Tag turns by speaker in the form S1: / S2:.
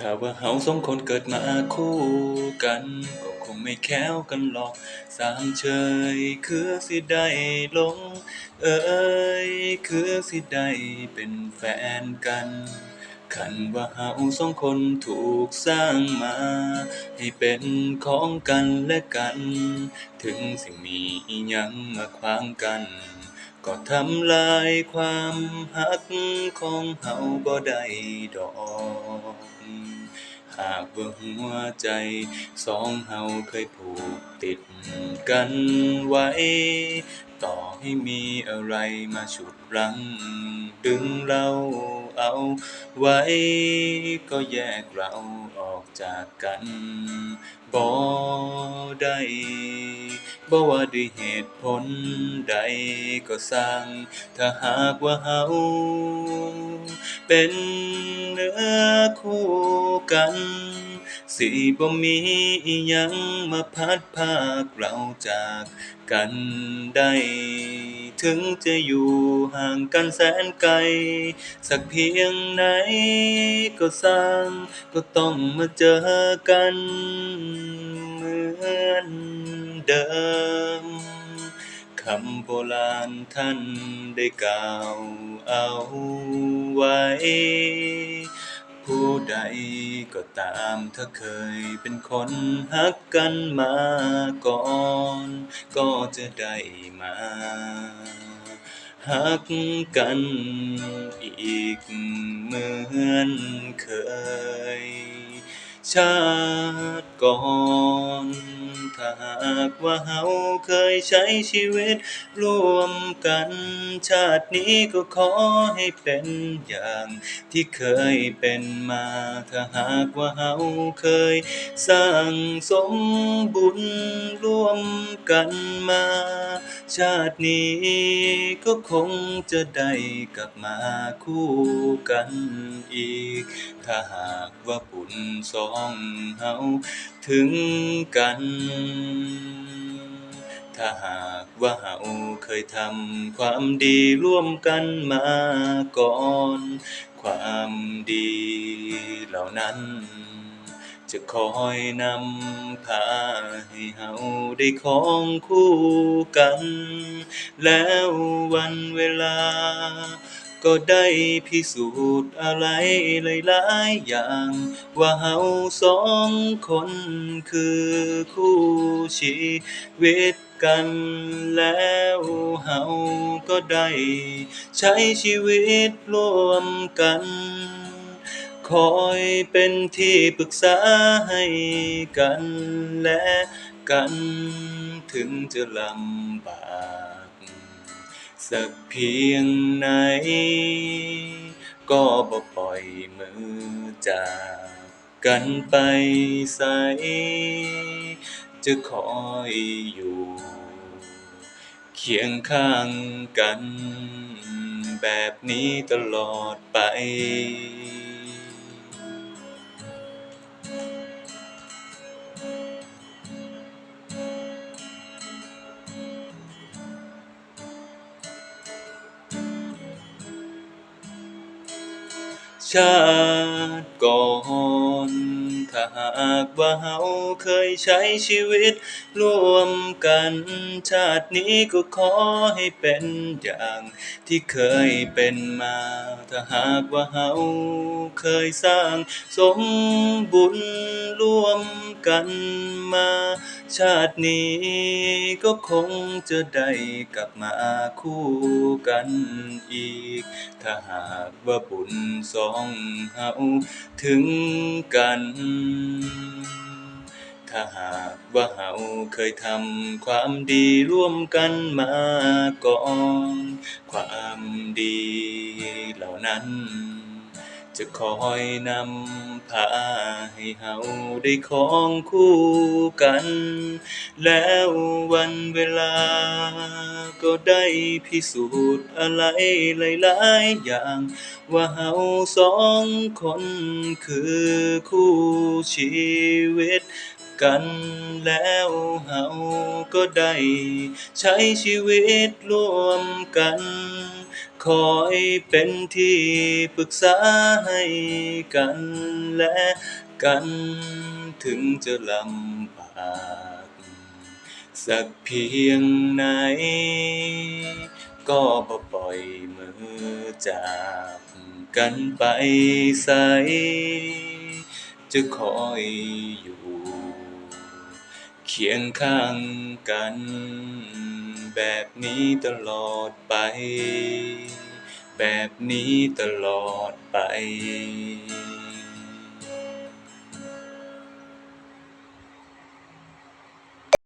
S1: ถ้าว่าเฮาสองคนเกิดมาคู่กัน ก็คงไม่แค้วกันหรอก สามเชยคือสิได้ลง เอ่ยคือสิได้เป็นแฟนกันคันว่าเฮาสองคนถูกสร้างมา ให้เป็นของกันและกัน ถึงสิมีอิหยังมาขวางกัน ก็ทำลายความรักของเฮาบ่ได้ดอกหากว่าหัวใจสองเฮาเคยผูกติดกันไว้ ต่อให้มีอะไรมาฉุดรั้ง ดึงเราเอาไว้ ก็แยกเราออกจากกันบ่ได้ บ่ว่าด้วยเหตุผลใดก็สร้าง ถ้าหากว่าเฮาเป็นเนื้อคู่กัน สิบ่มีอิหยังมาพัดพากเราจากกันได้ ถึงจะอยู่ห่างกันแสนไกล สักเพียงไหนก็สร้าง ก็ต้องมาเจอกันเหมือน เดิม คำโบราณท่านได้กล่าวเอาไว้ ผู้ใดก็ตามถ้าเคยเป็นคนรักกันมาก่อน ก็จะได้มารักกันอีกเหมือนเคย ชาติก่อน ถ้าหากว่าเฮาเคยใช้ชีวิตร่วมกัน ชาตินี้ก็ขอให้เป็นอย่างที่เคยเป็นมา ถ้าหากว่าเฮาเคยสร้างสมบุญร่วมกันมา ชาตินี้ก็คงจะได้กลับมาคู่กันอีก ถ้าหากว่าบุญสองเฮาถึงกัน ถ้าหากว่าเฮาเคยทำความดีร่วมกันมาก่อน ความดีเหล่านั้นจะคอยนำพาให้เฮาได้ครองคู่กัน แล้ววันเวลา ก็ได้พิสูจน์อะไรหลายๆอย่าง ว่าเฮาสองคนคือคู่ชีวิตกันแล้วเฮาก็ได้ใช้ชีวิตร่วมกัน คอยเป็นที่ปรึกษาให้กันและกันถึงจะลำบาก สักเพียงไหน ก็บ่ปล่อยมือจากกันไปไส จะคอยอยู่เคียงข้างกัน แบบนี้ตลอดไป ชาติก่อนถ้า หากว่าเฮาเคยใช้ชีวิต ร่วมกันชาตินี้ก็ขอให้เป็นอย่างที่เคยเป็นมา ถ้าหากว่าเฮาเคยสร้างสมบุญร่วมกันมา ชาตินี้ก็คงจะได้กลับมาคู่กันอีก ถ้าหากว่าบุญสองเฮาถึงกันถ้าหากว่าเฮาเคยทำความดีร่วมกันมาก่อน ความดีเหล่านั้น จะคอยนำพาให้เฮาได้ครองคู่กัน แล้ววันเวลา ก็ได้พิสูจน์อะไรหลายๆอย่าง ว่าเฮาสองคนคือคู่ชีวิตกันแล้วเฮาก็ได้ใช้ชีวิตร่วมกัน คอยเป็นที่ปรึกษาให้กันและกัน ถึงจะลำบากสักเพียงไหน ก็บ่ปล่อยมือจากกันไปไสจะคอยอยู่ เคียงข้างกัน แบบนี้ตลอดไป แบบนี้ตลอดไป